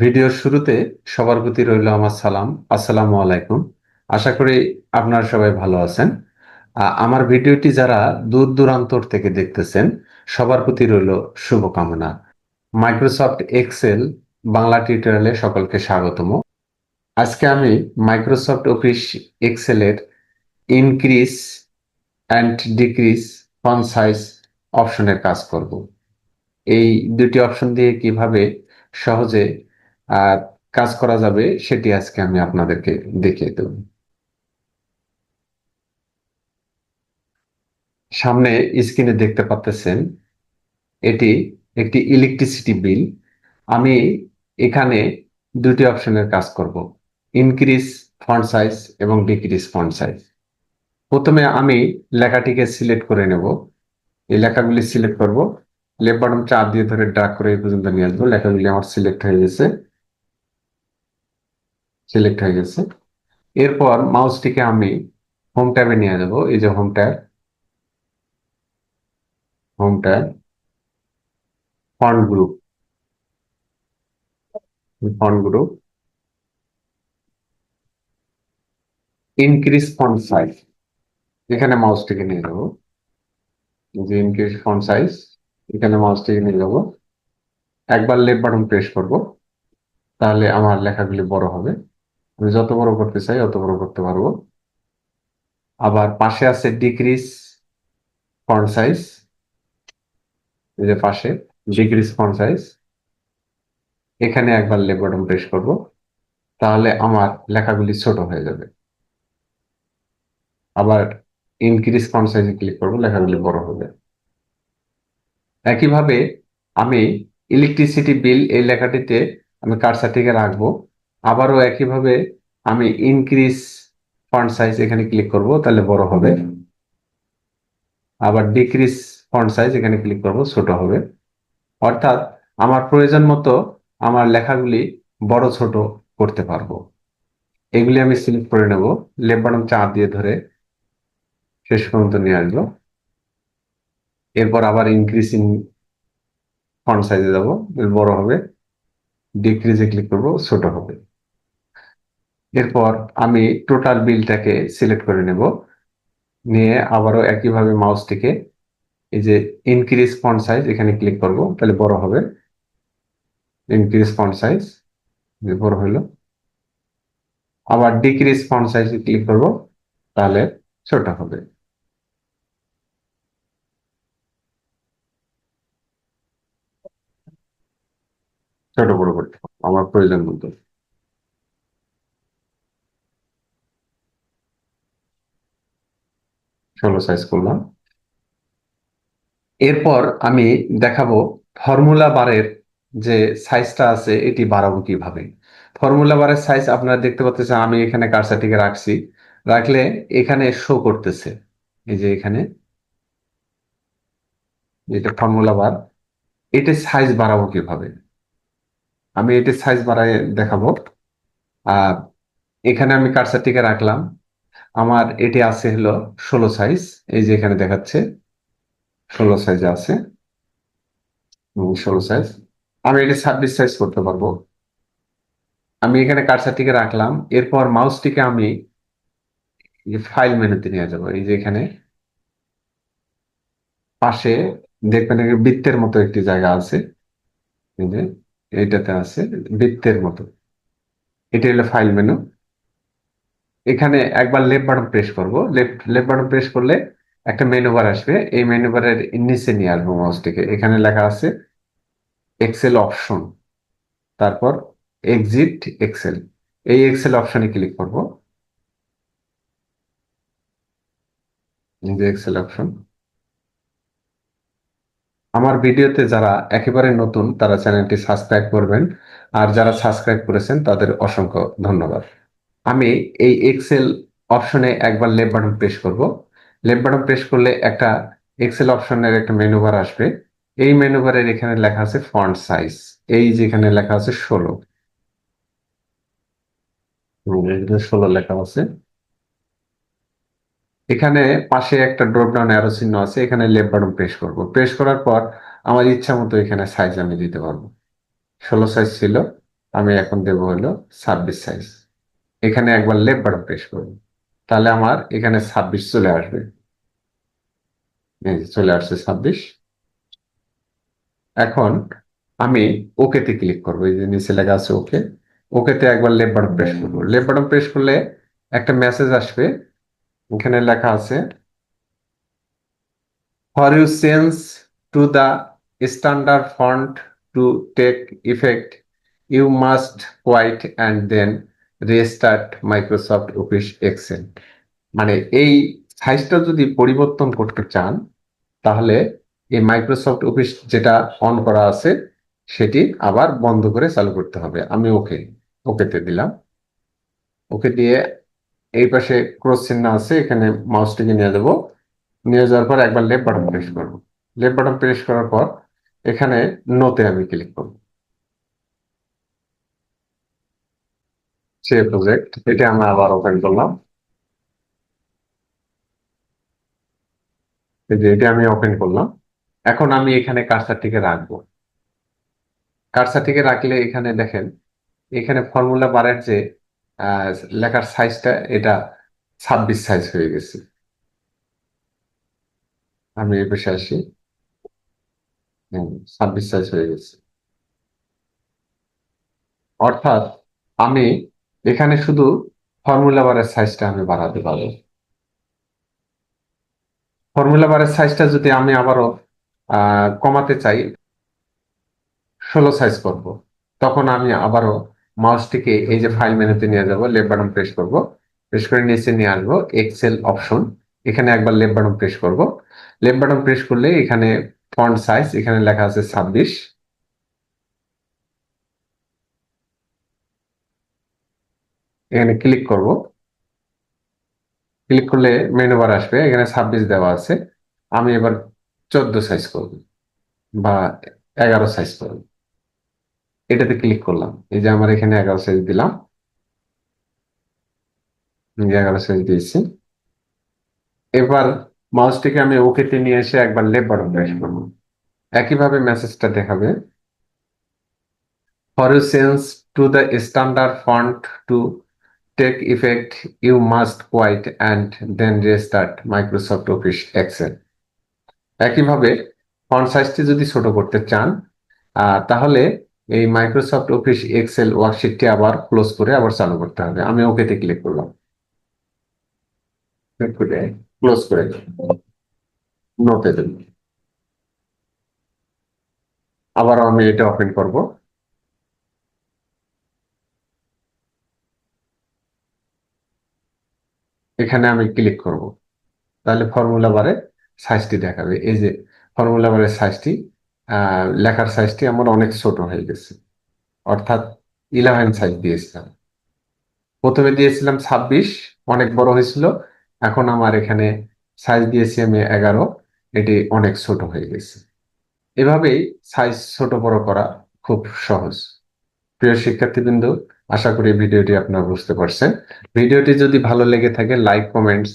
ভিডিওর শুরুতে সবার প্রতি রইল আমার সালাম। আসসালামু আলাইকুম। আশা করি আপনারা সবাই ভালো আছেন। আমার ভিডিওটি যারা দূর দূরান্তর থেকে দেখতেছেন, সবার প্রতি রইল শুভকামনা। মাইক্রোসফট এক্সেল বাংলা টিউটোরিয়ালে সকলকে স্বাগতম। আজকে আমি Microsoft office এক্সেলের increase and decrease font size অপশনের কাজ করব। এই দুটি অপশন দিয়ে কীভাবে সহজে কাজ করা যাবে, সেটি আজকে আমি আপনাদেরকে দেখিয়ে দেব। সামনে স্ক্রিনে দেখতে পাচ্ছেন এটি একটি ইলেকট্রিসিটি বিল আমি এখানে দুটি অপশনের কাজ করব ইনক্রিজ ফন্ট সাইজ এবং ডিক্রিজ ফন্ট সাইজ প্রথমে আমি লেখাটিকে সিলেক্ট করে নেব, এই লেখাগুলি সিলেক্ট করব লেফট বাটন চাপ দিয়ে ধরে ড্রাগ করে এই পর্যন্ত নিয়ে আসব, লেখাগুলি আমার সিলেক্ট হয়ে গেছে। সিলেক্ট হয়ে গেছে। এরপর মাউসটিকে আমি হোম ট্যাবে নিয়ে যাব। এই যে home tab. Home tab. Font group font group increase font size এখানে মাউসটিকে নিয়ে যাব। যে ইনক্রিজ ফন্ট সাইজ এখানে মাউসটিকে নিয়ে যাব। একবার লেফট বাটন প্রেস করব। তাহলে আমার লেখাগুলি বড় হবে। আমি যত বড় করতে চাই অত বড় করতে পারব। আবার পাশে আছে ডিক্রিজ ফন্ট সাইজ যে পাশে ডিক্রিজ ফন্ট সাইজ এখানে একবার লেফট বাটন প্রেস করব, তাহলে আমার লেখাগুলি ছোট হয়ে যাবে। আবার ইনক্রিজ ফন্ট সাইজে ক্লিক করব, লেখাগুলি বড় হবে। একইভাবে আমি ইলেকট্রিসিটি বিল এই লেখাটিতে আমি কারসারটিকে রাখব। আবারও একইভাবে আমি ইনক্রিজ ফন্ট সাইজ এখানে ক্লিক করব তাহলে বড় হবে। আবার ডিক্রিজ ফন্ট সাইজ এখানে ক্লিক করব ছোট হবে। অর্থাৎ আমার প্রয়োজন মতো আমার লেখাগুলি বড় ছোট করতে পারব। এগুলি আমি সিলেক্ট করে নেব। লেফট বাটন চাপ দিয়ে ধরে শেষ পর্যন্ত নিয়ে আসব। এরপর আবার ইনক্রিজ ইন ফন্ট সাইজে যাব বড় হবে। ডিক্রিজে ক্লিক করব ছোট হবে। এরপর আমি টোটাল বিলটাকে সিলেক্ট করে নেব। নিয়ে আবারও একইভাবে মাউসটিকে এই যে ইনক্রিজ ফন্ট সাইজ এখানে ক্লিক করব, তাহলে বড় হবে। ইনক্রিজ ফন্ট সাইজ বড় হইল। আবার ডিক্রিজ ফন্ট সাইজে ক্লিক করব, তাহলে ছোট হবে। ছোট বড় করতে আমার প্রয়োজন মতো। ষোলো সাইজ করলাম। এরপর আমি দেখাবো ফর্মুলা বারের যে সাইজটা আছে, এটি বাড়াবো কীভাবে। ফর্মুলা বারের সাইজ আপনারা দেখতে পাচ্ছেন, আমি এখানে কার্সারটিকে রাখছি। রাখলে এখানে শো করতেছে। এই যে এখানে। এটা ফর্মুলা বার এটা সাইজ বাড়াবো কীভাবে? আমি এটি সাইজ বাড়ায় দেখাবো। আর এখানে আমি কার্সারটিকে রাখলাম। আমার এটি আছে হলো ষোলো সাইজ এই যে এখানে দেখাচ্ছে, ষোলো সাইজে আছে ষোলো সাইজ আমি এটি ছাব্বিশ সাইজ করতে পারব। আমি এখানে কার্সারটিকে রাখলাম, এরপর মাউসটিকে আমি ফাইল মেনুতে নিয়ে যাব, এই যে এখানে পাশে দেখবেন বৃত্তের মতো একটি জায়গা আছে, এই এইটাতে আছে বৃত্তের মতো। এটি হলো ফাইল মেনু এখানে একবার লেফট বাটন প্রেস করব। লেফট লেফট বাটন প্রেস করলে একটা মেনু বার আসবে। এই মেনু বারের নিচে নিয়ে আসব মাউসটিকে এখানে লেখা আছে এক্সেল অপশন তারপর এক্সিট এক্সেল এই এক্সেল অপশনে ক্লিক করব। এক্সেল অপশন আমার ভিডিওতে যারা একেবারে নতুন, তারা চ্যানেলটি সাবস্ক্রাইব করবেন। আর যারা সাবস্ক্রাইব করেছেন, তাদের অসংখ্য ধন্যবাদ। আমি এই এক্সেল অপশনে একবার লেফট বাটন প্রেস করব। লেফট বাটন প্রেস করলে একটা এক্সেল অপশনের একটা মেনু বার আসবে। এই মেনু বারের এখানে লেখা আছে ফন্ট সাইজ এই যেখানে লেখা আছে ষোলো। ষোলো লেখা আছে। এখানে পাশে একটা ড্রপ ডাউন অ্যারো চিহ্ন আছে, এখানে লেফট বাটন প্রেস করব। প্রেস করার পর আমার ইচ্ছা মতো এখানে সাইজ আমি দিতে পারব। ষোলো সাইজ ছিল, আমি এখন দেবো হলো ছাব্বিশ সাইজ এখানে একবার লেফট বাটন প্রেস করব তাহলে আমার এখানে ছাব্বিশ চলে আসবে। চলে আসছে ছাব্বিশ। এখন আমি ওকেতে ক্লিক করব। এই যে নিচে লেখা আছে ওকে ওকেতে একবার লেফট বাটন প্রেস করব। লেফট বাটন প্রেস করলে একটা মেসেজ আসবে। এখানে লেখা আছে for you change to the standard font to take effect you must quit and then restart Microsoft office excel মানে এই সাইজটা যদি পরিবর্তন করতে চান, তাহলে এই মাইক্রোসফট অফিস যেটা অন করা আছে, সেটি আবার বন্ধ করে চালু করতে হবে। আমি ওকে, ওকেতে দিলাম। ওকে দিয়ে এই পাশে ক্রস চিহ্ন আছে, এখানে মাউসটিকে নিয়ে দেবো নিয়ে যাওয়ার পর একবার লেফট বাটন প্রেস করব। লেফট বাটন প্রেস করার পর এখানে নোতে আমি ক্লিক করব। সে প্রজেক্ট এটা আমি আবার ওপেন করলাম এই যে এটা আমি ওপেন করলাম এখন আমি এখানে কার্সারটিকে রাখব। কার্সারটিকে রাখলে এখানে দেখেন, এখানে ফর্মুলা বারের যে লেখার সাইজটা এটা ছাব্বিশ সাইজ হয়ে গেছে। আমি এই পাশে আসি। ছাব্বিশ সাইজ হয়ে গেছে। অর্থাৎ আমি এখানে শুধু ফর্মুলা বারের সাইজটা আমি বাড়াতে পারব। ফর্মুলা বারের সাইজটা যদি আমি আবারও কমাতে চাই, ষোলো সাইজ করব। তখন আমি আবারও মাউসটিকে এই যে ফাইল মেনুতে নিয়ে যাব লেফট বাটন প্রেস করব। প্রেস করে নিচে নিয়ে আসব এক্সেল অপশন এখানে একবার লেফট বাটন প্রেস করব। লেফট বাটন প্রেস করলে এখানে ফন্ট সাইজ এখানে লেখা আছে ছাব্বিশ। এখানে ক্লিক করব। ক্লিক করলে মেনু বার আসবে। এখানে ছাব্বিশ দেওয়া আছে। আমি এবার চোদ্দ সাইজ করব বা এগারো সাইজ করব। এটাতে ক্লিক করলাম। এই যে আমার এখানে এগারো সাইজ দিলাম। এগারো সাইজ দিয়েছি। এবার মাউসটিকে আমি ওকেতে নিয়ে এসে একবার লেফট বাটন করব একইভাবে মেসেজটা দেখাবে। For change to the standard font to take effect you must quit and then restart Microsoft office excel একইভাবে ফন্ট সাইজটি যদি ছোট করতে চান তাহলে এই মাইক্রোসফট অফিস এক্সেল ওয়ার্কশিটটি আবার ক্লোজ করে আবার চালু করতে হবে। আমি ওকেতে ক্লিক করলাম। ক্লোজ করে নোটে দেব আবার আমি এটা ওপেন করব। এখানে আমি ক্লিক করব। তাহলে ফর্মুলা বারে সাইজটি দেখাবে। এই যে ফর্মুলা বারের সাইজটি লেখার সাইজটি আমার অনেক ছোট হয়ে গেছে। অর্থাৎ ইলেভেন সাইজ দিয়েছিলাম। প্রথমে দিয়েছিলাম ছাব্বিশ, অনেক বড় হয়েছিল। এখন আমার এখানে সাইজ দিয়েছি আমি এগারো, এটি অনেক ছোট হয়ে গেছে। এভাবেই সাইজ ছোট বড় করা খুব সহজ। প্রিয় শিক্ষার্থীবৃন্দ আশা করি ভিডিওটি আপনারা বুঝতে পারছেন। ভিডিওটি যদি ভালো লেগে থাকে লাইক কমেন্টস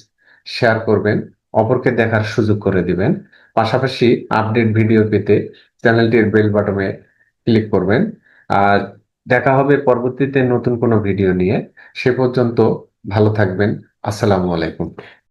শেয়ার করবেন, অপরকে দেখার সুযোগ করে দিবেন। পাশাপাশি আপডেট ভিডিও পেতে চ্যানেলটির বেল বাটনে ক্লিক করবেন। আর দেখা হবে পরবর্তীতে নতুন কোনো ভিডিও নিয়ে। সে পর্যন্ত ভালো থাকবেন। আসসালামু আলাইকুম।